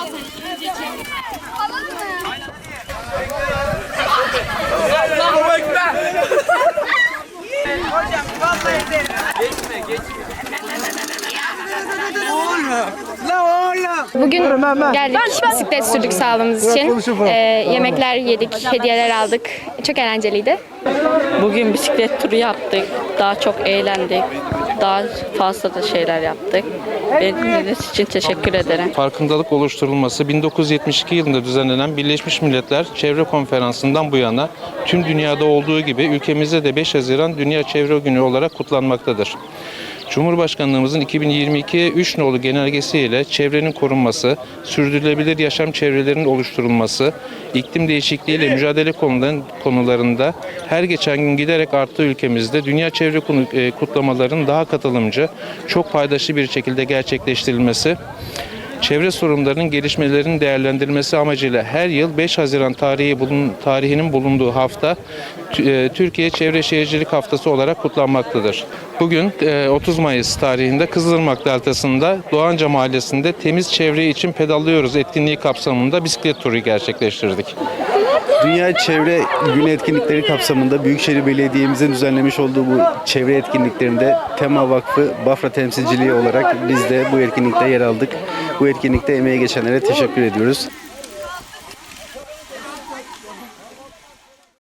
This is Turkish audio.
alsın. Alalım mı? Allahu Ekber. Hocam vallahi derim. Geçme geçme. Oğlum. Bugün geldik bisiklet sürdük sağlığımız için. Ee, yemekler yedik, hediyeler aldık. Çok eğlenceliydi. Bugün bisiklet turu yaptık. Daha çok eğlendik. Daha fazla da şeyler yaptık. Beni dinlediğiniz için teşekkür ederim. farkındalık oluşturulması 1972 yılında düzenlenen Birleşmiş Milletler Çevre Konferansı'ndan bu yana tüm dünyada olduğu gibi ülkemizde de 5 Haziran Dünya Çevre Günü olarak kutlanmaktadır. Cumhurbaşkanlığımızın 2022'ye 3 nolu genelgesiyle çevrenin korunması, sürdürülebilir yaşam çevrelerinin oluşturulması, iklim değişikliğiyle mücadele konuların- konularında her geçen gün giderek arttığı ülkemizde dünya çevre e, kutlamalarının daha katılımcı, çok paydaşlı bir şekilde gerçekleştirilmesi, çevre sorunlarının gelişmelerinin değerlendirilmesi amacıyla her yıl 5 Haziran tarihi bulun, tarihinin bulunduğu hafta e, Türkiye Çevre Şehircilik Haftası olarak kutlanmaktadır. Bugün e, 30 Mayıs tarihinde Kızılırmak Deltası'nda Doğanca Mahallesi'nde Temiz Çevre için Pedallıyoruz etkinliği kapsamında bisiklet turu gerçekleştirdik. Dünya Çevre Günü etkinlikleri kapsamında Büyükşehir Belediye'mizin düzenlemiş olduğu bu çevre etkinliklerinde Tema Vakfı Bafra temsilciliği olarak biz de bu etkinlikte yer aldık. Bu etkinlikte emeğe geçenlere teşekkür ediyoruz.